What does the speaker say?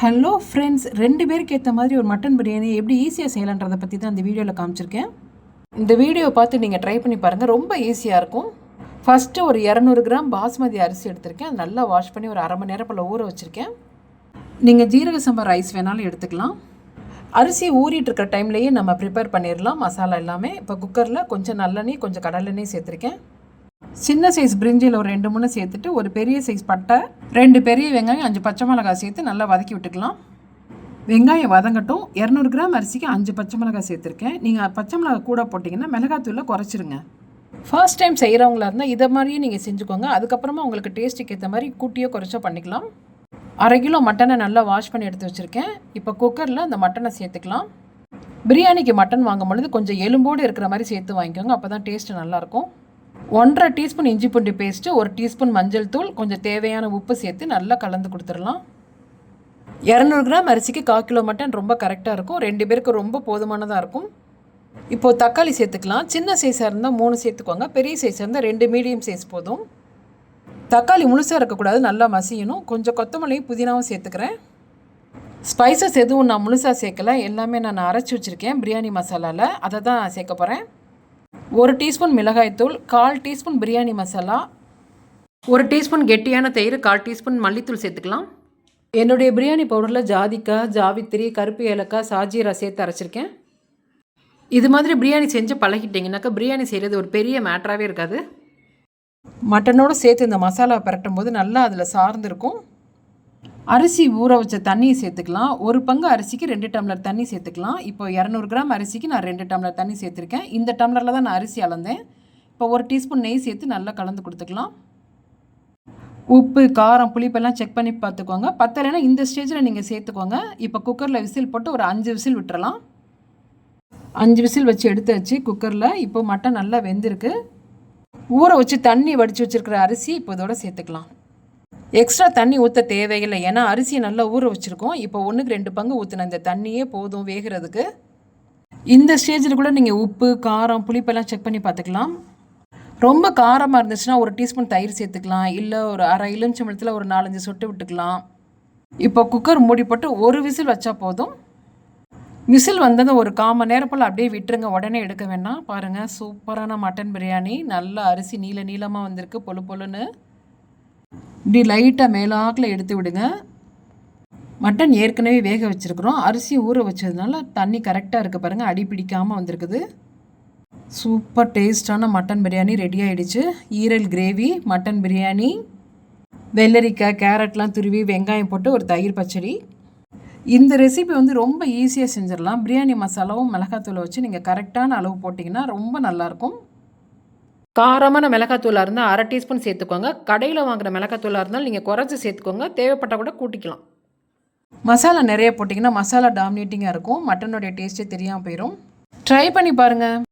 Hello friends ரெண்டு பேருக்கு ஏற்ற மாதிரி ஒரு மட்டன் பிரியாணி எப்படி ஈஸியாக செய்யலான்றதை பற்றி தான் இந்த வீடியோவில் காமிச்சிருக்கேன். இந்த வீடியோ பார்த்து நீங்கள் ட்ரை பண்ணி பாருங்கள் ரொம்ப ஈஸியாக இருக்கும். ஃபஸ்ட்டு ஒரு இரநூறு கிராம் பாஸ்மதி அரிசி எடுத்திருக்கேன். அது நல்லா வாஷ் பண்ணி ஒரு அரை மணி நேரம் போல் ஊற வச்சுருக்கேன். நீங்கள் ஜீரக சம்பா ரைஸ் வேணாலும் எடுத்துக்கலாம். அரிசி ஊறிட்டு இருக்கிற டைம்லேயே நம்ம ப்ரிப்பேர் பண்ணிடலாம் மசாலா எல்லாமே. இப்போ குக்கரில் கொஞ்சம் நல்லெண்ணெய் கொஞ்சம் கடலெண்ணெய் சேர்த்துருக்கேன். சின்ன சைஸ் பிரிஞ்சில் ஒரு ரெண்டு மூணு சேர்த்துட்டு ஒரு பெரிய சைஸ் பட்டை ரெண்டு பெரிய வெங்காயம் அஞ்சு பச்சை மிளகாய் சேர்த்து நல்லா வதக்கி விட்டுக்கலாம். வெங்காயம் வதங்கட்டும். இரநூறு கிராம் அரிசிக்கு அஞ்சு பச்சை மிளகாய் சேர்த்துருக்கேன். நீங்கள் பச்சை மிளகாய் கூட போட்டிங்கன்னா மிளகாத்தூளை குறைச்சிருங்க. ஃபர்ஸ்ட் டைம் செய்கிறவங்களா இருந்தால் இதை மாதிரியே நீங்கள் செஞ்சுக்கோங்க. அதுக்கப்புறமா உங்களுக்கு டேஸ்ட்டுக்கு ஏற்ற மாதிரி கூட்டியோ குறைச்சோ பண்ணிக்கலாம். அரை கிலோ மட்டனை நல்லா வாஷ் பண்ணி எடுத்து வச்சுருக்கேன். இப்போ குக்கரில் அந்த மட்டனை சேர்த்துக்கலாம். பிரியாணிக்கு மட்டன் வாங்கும் பொழுது கொஞ்சம் எலும்போடு இருக்கிற மாதிரி சேர்த்து வாங்கிக்கோங்க. அப்போ தான் டேஸ்ட்டு நல்லாயிருக்கும் ஒன்றரை டீஸ்பூன் இஞ்சி பூண்டு பேஸ்ட்டு ஒரு டீஸ்பூன் மஞ்சள் தூள் கொஞ்சம் தேவையான உப்பு சேர்த்து நல்லா கலந்து கொடுத்துடலாம். இரநூறு கிராம் அரிசிக்கு கால் கிலோ மட்டன் ரொம்ப கரெக்டாக இருக்கும். ரெண்டு பேருக்கு ரொம்ப போதுமானதாக இருக்கும். இப்போது தக்காளி சேர்த்துக்கலாம். சின்ன சைஸாக இருந்தால் மூணு சேர்த்துக்கோங்க. பெரிய சைஸாக இருந்தால் ரெண்டு மீடியம் சைஸ் போதும். தக்காளி முழுசாக இருக்கக்கூடாது நல்லா மசியணும். கொஞ்சம் கொத்தமல்லியும் புதினாவும் சேர்த்துக்கிறேன். ஸ்பைசஸ் எதுவும் நான் முழுசாக சேர்க்கல. எல்லாமே நான் அரைச்சி வச்சுருக்கேன். பிரியாணி மசாலாவில் அதை தான் சேர்க்க போகிறேன் ஒரு டீஸ்பூன் மிளகாய்த்தூள் கால் டீஸ்பூன் பிரியாணி மசாலா. ஒரு டீஸ்பூன் கெட்டியான தயிர் கால் டீஸ்பூன் மல்லித்தூள் சேர்த்துக்கலாம். என்னுடைய பிரியாணி பவுடரில் ஜாதிக்காய் ஜாவித்திரி கருப்பு ஏலக்காய் சாஜீரா சேர்த்து அரைச்சிருக்கேன். இது மாதிரி பிரியாணி செஞ்சு பழகிட்டிங்கனாக்கா பிரியாணி செய்கிறது ஒரு பெரிய மேட்டராகவே இருக்காது. மட்டனோடு சேர்த்து இந்த மசாலா பரட்டும் போது நல்லா அதில் சார்ந்திருக்கும். அரிசி ஊற வச்ச தண்ணியை சேர்த்துக்கலாம். ஒரு பங்கு அரிசிக்கு ரெண்டு டம்ளர் தண்ணி சேர்த்துக்கலாம். இப்போ இரநூறு கிராம் அரிசிக்கு நான் ரெண்டு டம்ளர் தண்ணி சேர்த்துருக்கேன். இந்த டம்ளரில் தான் நான் அரிசி அளந்தேன். இப்போ ஒரு டீஸ்பூன் நெய் சேர்த்து நல்லா கலந்து கொடுத்துக்கலாம். உப்பு காரம் புளிப்பெல்லாம் செக் பண்ணி பார்த்துக்கோங்க. பத்தலைன்னா இந்த ஸ்டேஜில் நீங்கள் சேர்த்துக்கோங்க. இப்போ குக்கரில் விசில் போட்டு ஒரு அஞ்சு விசில் விட்டுறலாம். அஞ்சு விசில் வச்சு எடுத்து வச்சு குக்கரில். இப்போ மட்டன் நல்லா வெந்திருக்கு. ஊற வச்சு தண்ணி வடித்து வச்சுருக்கிற அரிசி இப்போ இதோட சேர்த்துக்கலாம். எக்ஸ்ட்ரா தண்ணி ஊற்ற தேவையில்லை. ஏன்னா அரிசியை நல்லா ஊற வச்சுருக்கோம். இப்போ ஒன்றுக்கு ரெண்டு பங்கு ஊற்றின இந்த தண்ணியே போதும் வேகிறதுக்கு. இந்த ஸ்டேஜில் கூட நீங்கள் உப்பு காரம் புளிப்பெல்லாம் செக் பண்ணி பார்த்துக்கலாம். ரொம்ப காரமாக இருந்துச்சுன்னா ஒரு டீஸ்பூன் தயிர் சேர்த்துக்கலாம். இல்லை ஒரு அரை எலுமிச்சம்பழத்தில் ஒரு நாலஞ்சு சொட்டு விட்டுக்கலாம். இப்போ குக்கர் மூடி போட்டு ஒரு விசில் வச்சா போதும். விசில் வந்தது ஒரு கால் மணி நேரம் போல் அப்படியே விட்டுருங்க. உடனே எடுக்க வேணாம். பாருங்கள் சூப்பரான மட்டன் பிரியாணி. நல்ல அரிசி நீல நீளமாக வந்திருக்கு பொழு பொழுன்னு இப்படி லைட்டாக மேலாக்கில் எடுத்து விடுங்க. மட்டன் ஏற்கனவே வேக வச்சுருக்குறோம். அரிசி ஊற வச்சதுனால தண்ணி கரெக்டாக இருக்குது பாருங்கள் அடி பிடிக்காமல் வந்திருக்குது. சூப்பர் டேஸ்டான மட்டன் பிரியாணி ரெடி ஆகிடுச்சு ஈரல் கிரேவி மட்டன் பிரியாணி வெள்ளரிக்காய் கேரட்லாம் துருவி வெங்காயம் போட்டு ஒரு தயிர் பச்சடி. இந்த ரெசிபி வந்து ரொம்ப ஈஸியாக செஞ்சிடலாம். பிரியாணி மசாலாவும் மிளகாத்தூளை வச்சு நீங்கள் கரெக்டான அளவு போட்டிங்கன்னா ரொம்ப நல்லாயிருக்கும் காரமான மிளகாத்தூளாக இருந்தால் அரை டீஸ்பூன் சேர்த்துக்கோங்க. கடையில் வாங்குற மிளகாத்தூளாக இருந்தாலும் நீங்கள் குறைச்சி சேர்த்துக்கோங்க. தேவைப்பட்டால் கூட கூட்டிக்கலாம். மசாலா நிறைய போட்டிங்கன்னா மசாலா டாமினேட்டிங்காக இருக்கும். மட்டனுடைய டேஸ்ட்டே தெரியாமல் போயிடும் ட்ரை பண்ணி பாருங்கள்